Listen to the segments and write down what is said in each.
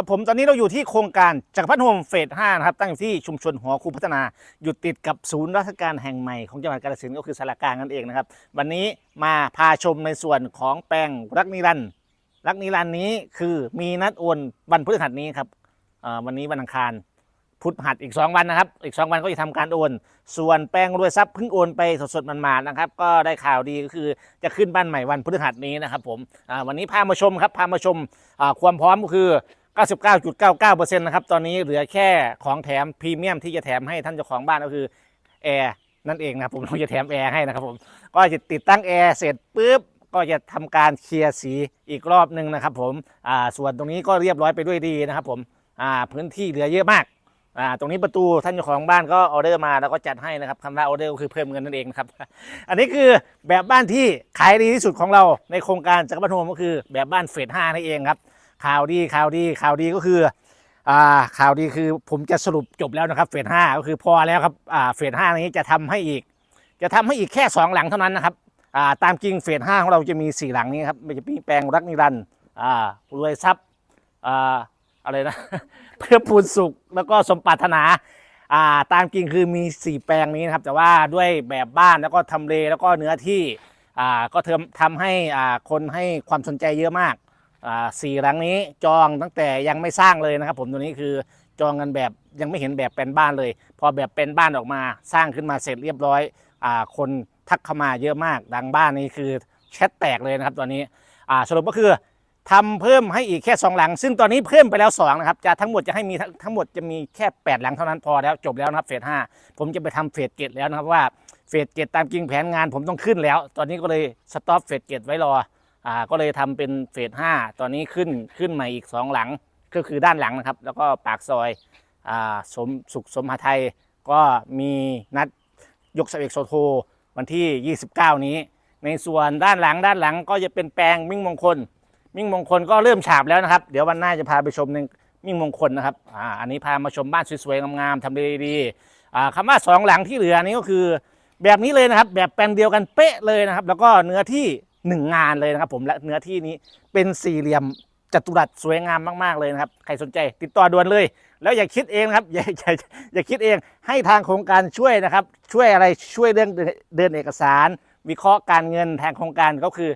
ครับผมตอนนี้เราอยู่ที่โครงการจักรพัฒน์โฮมเฟส5นะครับตั้งอยู่ที่ชุมชนหัวคูพัฒนาอยู่ติดกับศูนย์ราชการแห่งใหม่ของจังหวัดกาฬสินธุ์ก็คือสารกลางนั่นเองนะครับ วันนี้มาพาชมในส่วนของแปลงรักนิรันดร์รักนิรันดร์นี้คือมีนัดโอนวันพฤหัสนี้ครับวันนี้วันอังคารพุธหัสอีก 2 วันนะครับ อีก 2 วันก็จะทำการโอน ส่วนแปลงรวยทรัพย์เพิ่งโอนไปสดๆมันๆนะครับ ก็ได้ข่าวดีก็คือจะขึ้นบ้านใหม่วันพฤหัสนี้นะครับผมวันนี้พามาชมครับพามาชมความพร้อมก็คือ 99.99%นะครับ ตอนนี้เหลือแค่ของแถมพรีเมียมที่จะแถมให้ท่านเจ้าของบ้านก็คือแอร์นั่นเองนะครับผมเราจะแถมแอร์ให้นะครับผมก็จะติดตั้งแอร์เสร็จปุ๊บก็จะทำการเคลียร์สีอีกรอบหนึ่งนะครับผมอ่าส่วนตรงนี้ก็เรียบร้อยไปด้วยดีนะครับผมอ่าพื้นที่เหลือเยอะมากอ่าตรงนี้ประตูท่านเจ้าของบ้านก็ออเดอร์มาแล้วก็จัดให้นะครับคำว่าออเดอร์ก็คือเพิ่มเงินนั่นเองนะครับ อันนี้คือแบบบ้านที่ขายดีที่สุดของเราในโครงการจักรพัฒน์โฮมก็คือแบบบ้านเฟสห้านั่นเองครับ ข่าวดีข่าวดีข่าวดีก็คืออ่าข่าวดีคือผมจะสรุปจบแล้วนะครับเฟสห้าก็คือพอแล้วครับอ่าเฟสห้านี้จะทำให้อีก จะทำให้อีกแค่ 2 หลังเท่านั้นนะครับอ่าตามจริงเฟสห้าของเราจะมี 4 หลังนี้ครับมันจะมีแปลงรักนิรันด์อ่ารวยทรัพย์อ่าอะไรนะเพื่อปูนสุขแล้วก็สมปรารถนาอ่าตามจริงคือมี 4 แปลงนี้นะครับ แต่ว่าด้วยแบบบ้านแล้วก็ทำเลแล้วก็เนื้อที่อ่าก็ทอมทำให้อ่าคนให้ความสนใจเยอะมาก สี่หลังนี้จองตั้งแต่ยังไม่สร้างเลยนะครับ ผมตัวนี้คือจองกันแบบยังไม่เห็นแบบเป็นบ้านเลย พอแบบเป็นบ้านออกมาสร้างขึ้นมาเสร็จเรียบร้อยอคนทักเข้ามาเยอะมากดังบ้านนี้คือแชทแตกเลยนะครับตอนนี้สรุปก็คือทำเพิ่มให้อีกแค่สองหลัง ซึ่งตอนนี้เพิ่มไปแล้วสองนะครับ จะทั้งหมดจะให้มีทั้งหมดจะมีแค่แปดหลังเท่านั้นพอแล้วจบแล้วนะครับเฟสห้าผมจะไปทำเฟสเกตแล้วนะครับว่าเฟสเกตตามจริงแผนงานผมต้องขึ้นแล้ว ตอนนี้ก็เลยสต็อปเฟสเกตไว้รอ อ่าก็เลยทำเป็นเฟสห้าตอนนี้ขึ้นขึ้นใหม่อีกสองหลังก็คือด้านหลังนะครับ แล้วก็ปากซอยอ่าสมสุขสมหาไทยก็มีนัดยกเสเอกโซโทวันที่ 29 นี้ ในส่วนด้านหลังด้านหลังก็จะเป็นแปลงมิ่งมงคล มิ่งมงคลก็เริ่มฉาบแล้วนะครับ เดี๋ยววันหน้าจะพาไปชมในมิ่งมงคลนะครับอ่าอันนี้พามาชมบ้านสวยๆงามๆทำเลดีๆอ่าคำว่าสองหลังที่เหลือนี้ก็คือแบบนี้เลยนะครับ แบบแปลนเดียวกันเป๊ะเลยนะครับ แล้วก็เนื้อที่ หนึ่งงานเลยนะครับผมและเนื้อที่นี้เป็นสี่เหลี่ยมจัตุรัสสวยงามมากๆเลยนะครับใครสนใจติดต่อด่วนเลย แล้วอย่าคิดเองนะครับอย่าอย่าอย่าคิดเองให้ทางโครงการช่วยนะครับ ช่วยอะไรช่วยเรื่องเดินเอกสาร วิเคราะห์การเงินทางโครงการก็คือ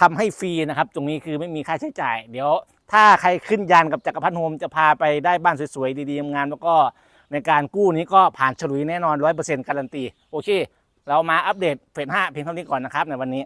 ทำให้ฟรีนะครับ ตรงนี้คือไม่มีค่าใช้จ่าย เดี๋ยวถ้าใครขึ้นยานกับจักรพัฒน์โฮมจะพาไปได้บ้านสวยๆดีๆงามๆแล้วก็ในการกู้นี้ก็ผ่านฉลุยแน่นอนร้อยเปอร์เซ็นต์การันตีโอเค เรามาอัปเดตเฟสห้าเพียงเท่านี้ก่อนนะครับในวันนี้